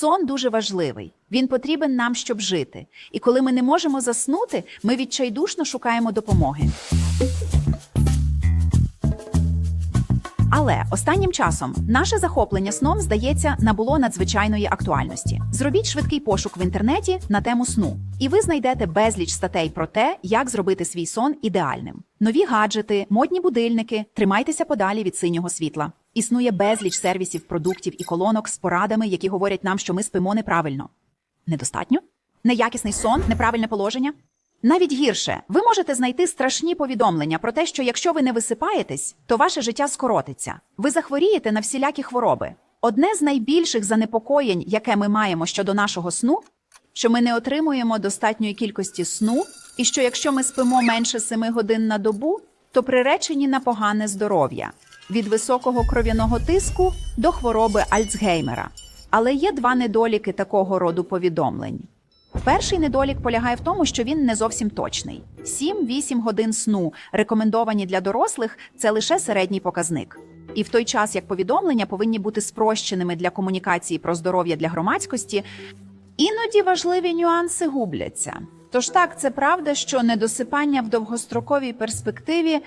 Сон дуже важливий. Він потрібен нам, щоб жити. І коли ми не можемо заснути, ми відчайдушно шукаємо допомоги. Але останнім часом наше захоплення сном, здається, набуло надзвичайної актуальності. Зробіть швидкий пошук в інтернеті на тему сну, і ви знайдете безліч статей про те, як зробити свій сон ідеальним. Нові гаджети, модні будильники, тримайтеся подалі від синього світла. Існує безліч сервісів, продуктів і колонок з порадами, які говорять нам, що ми спимо неправильно. Недостатньо? Неякісний сон, неправильне положення? Навіть гірше, ви можете знайти страшні повідомлення про те, що якщо ви не висипаєтесь, то ваше життя скоротиться. Ви захворієте на всілякі хвороби. Одне з найбільших занепокоєнь, яке ми маємо щодо нашого сну, що ми не отримуємо достатньої кількості сну, і що якщо ми спимо менше 7 годин на добу, то приречені на погане здоров'я від високого кров'яного тиску до хвороби Альцгеймера. Але є два недоліки такого роду повідомлень. Перший недолік полягає в тому, що він не зовсім точний. 7-8 годин сну, рекомендовані для дорослих, це лише середній показник. І в той час, як повідомлення повинні бути спрощеними для комунікації про здоров'я для громадськості, іноді важливі нюанси губляться. Тож так, це правда, що недосипання в довгостроковій перспективі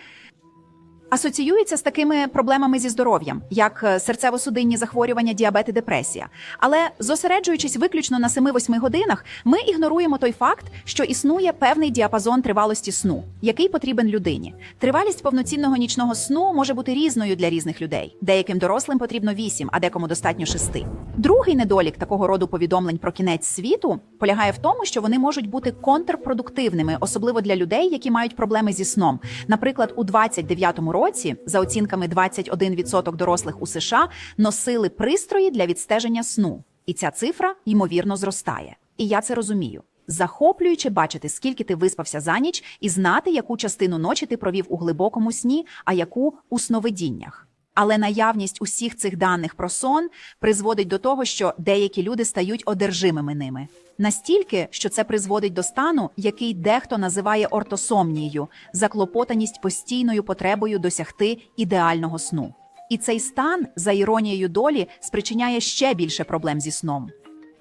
асоціюється з такими проблемами зі здоров'ям, як е, серцево-судинні захворювання, діабет і депресія. Але зосереджуючись виключно на 7-8 годинах, ми ігноруємо той факт, що існує певний діапазон тривалості сну, який потрібен людині. Тривалість повноцінного нічного сну може бути різною для різних людей. Деяким дорослим потрібно 8, а декому достатньо 6. Другий недолік такого роду повідомлень про кінець світу полягає в тому, що вони можуть бути контрпродуктивними, особливо для людей, які мають проблеми зі сном. Наприклад, у 29-му році, за оцінками 21% дорослих у США, носили пристрої для відстеження сну, і ця цифра ймовірно зростає. І я це розумію. Захоплююче бачити, скільки ти виспався за ніч, і знати, яку частину ночі ти провів у глибокому сні, а яку у сновидіннях. Але наявність усіх цих даних про сон призводить до того, що деякі люди стають одержимими ними. Настільки, що це призводить до стану, який дехто називає ортосомнією, заклопотаність постійною потребою досягти ідеального сну. І цей стан, за іронією долі, спричиняє ще більше проблем зі сном.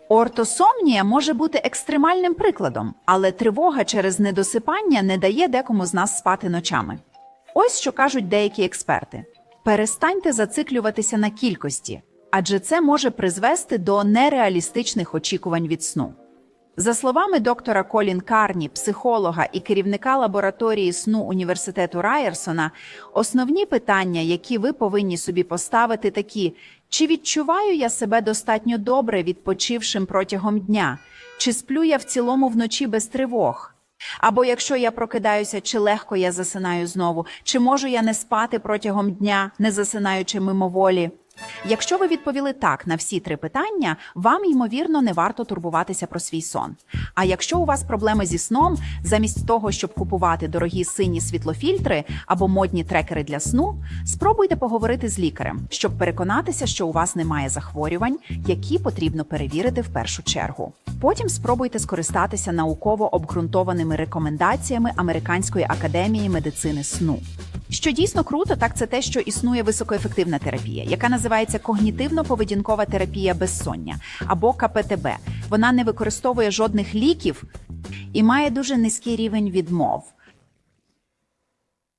Ортосомнія може бути екстремальним прикладом, але тривога через недосипання не дає декому з нас спати ночами. Ось що кажуть деякі експерти: перестаньте зациклюватися на кількості, адже це може призвести до нереалістичних очікувань від сну. За словами доктора Колін Карні, психолога і керівника лабораторії сну університету Райерсона, основні питання, які ви повинні собі поставити, такі: чи відчуваю я себе достатньо добре відпочившим протягом дня, чи сплю я в цілому вночі без тривог? Або якщо я прокидаюся, чи легко я засинаю знову, чи можу я не спати протягом дня, не засинаючи мимоволі? Якщо ви відповіли так на всі три питання, вам ймовірно не варто турбуватися про свій сон. А якщо у вас проблеми зі сном, замість того, щоб купувати дорогі сині світлофільтри або модні трекери для сну, спробуйте поговорити з лікарем, щоб переконатися, що у вас немає захворювань, які потрібно перевірити в першу чергу. Потім спробуйте скористатися науково обґрунтованими рекомендаціями Американської академії медицини сну. Що дійсно круто, так це те, що існує високоефективна терапія, яка називається когнітивно-поведінкова терапія безсоння або КПТБ. Вона не використовує жодних ліків і має дуже низький рівень відмов.